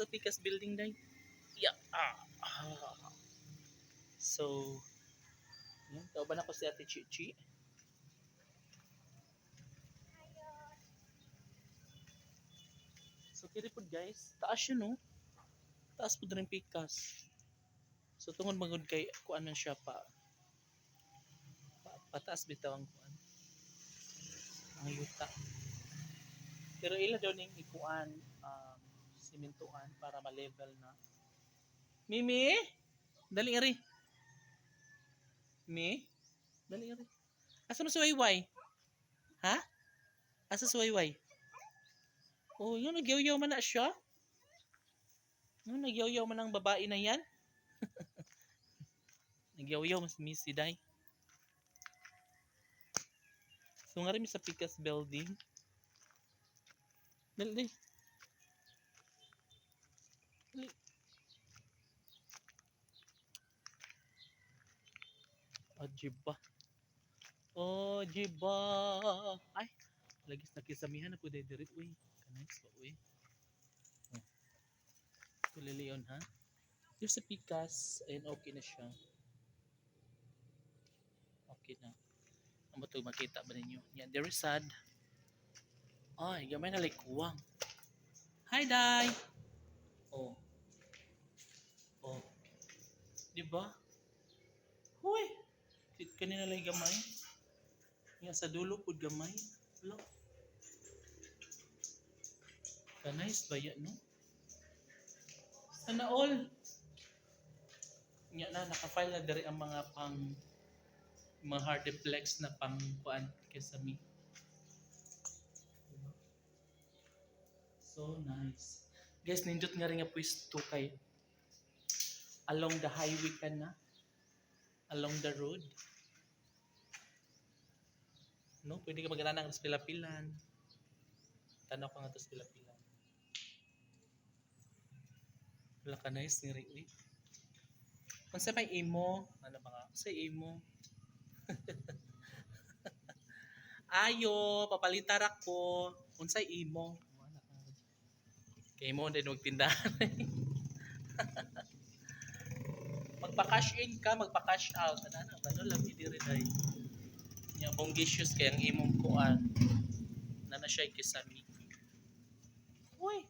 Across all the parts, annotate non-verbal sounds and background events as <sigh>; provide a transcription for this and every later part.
the Picas building day. Yeah. Ah. ah. So, yan. Kauban ako si Ate Chichi. So, kiri po guys. Taas yun, no? Taas po rin Picas. So, tungod magod kay kuan man siya pa. pa pataas bitaw ang kuan. Ang yuta. Pero ila daw ning ikuan um, simentuan para ma-level na. Mimi, dali iri. Mi, dali iri. Asa mo si Wayway? Ha? Asa si Wayway? Oh, yun nagyaw-yaw man na siya. Yun nagyaw-yaw man ang babae na yan. <laughs> nagyaw-yaw mas Miss si Day. So nga rin sa Picas building. Dali, dali. Dali. Oh, jiba. Oh, jiba. Ay, lagis na kisamihan ako dahil dirit. Uy, kanais pa, uy. Oh. Kuliliyon, ha? Yung sa Picas, ayun, okay na siya. Okay na. Ang ito makita ba ninyo? Yan, there is sad. Ay, gamay na likuwang. Hi, Day! Oh. Oh. Di ba? Huy! Kanina lang gamay. Nga sa dulo pud gamay. Lo. Kanais ba yan, no? Sana all. Nga na, nakafile na diri ang mga pang mga hardiplex na pang kuan kesami. So nice. Guys, nindot nga rin nga pwesto kay along the highway ka na. Along the road. No, pwede ka magana ng pila-pilan. Tanaw ka nga to sa pila-pilan. Wala ka nice ni Riwi. Kung sa may imo, ano ba nga? Sa imo. <laughs> Ayo, papalitar ako. Unsay imo? Kay mo din magtindahan. magpa-cash in ka, magpa-cash out. Ano na, ano lang hindi rin ay. Yung bonggisius kay ang imong kuan. Na na siya kisami. Uy.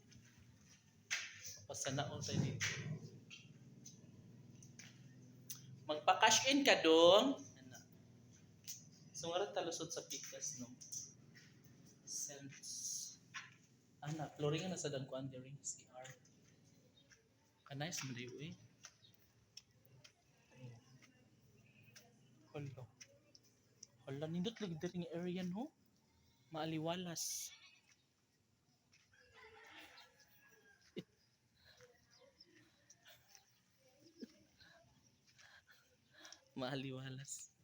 Papasanaon tayo dito. Magpa-cash in ka dong. Ano? So nga talusod sa Picas, no? Cents. Ana, flooring na sa dagkuan during CR. Kanais mo dayo eh. Hala. Hala, nindot lagi diri area no? Maaliwalas. Maaliwalas.